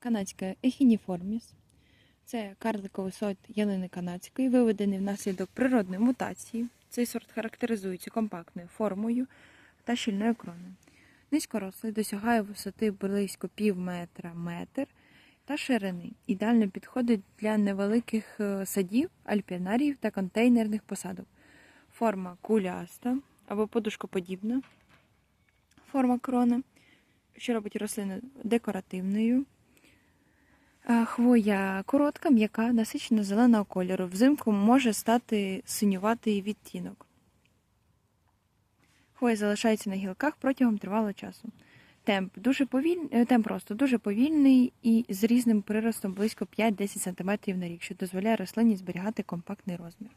Канадська ехініформіс. Це карликовий сорт ялини канадської, виведений внаслідок природної мутації. Цей сорт характеризується компактною формою та щільною кроною. Низькорослий досягає висоти близько пів метра метр та ширини. Ідеально підходить для невеликих е, садів, альпінаріїв та контейнерних посадок. Форма куляста або подушкоподібна форма крона, що робить рослину декоративною. Е, Хвоя коротка, м'яка, насичено зеленого кольору. Взимку може стати синюватий відтінок. Хвоя залишається на гілках протягом тривалого часу. Темп дуже повільний, темп росту дуже повільний і з різним приростом близько 5-10 см на рік, що дозволяє рослині зберігати компактний розмір.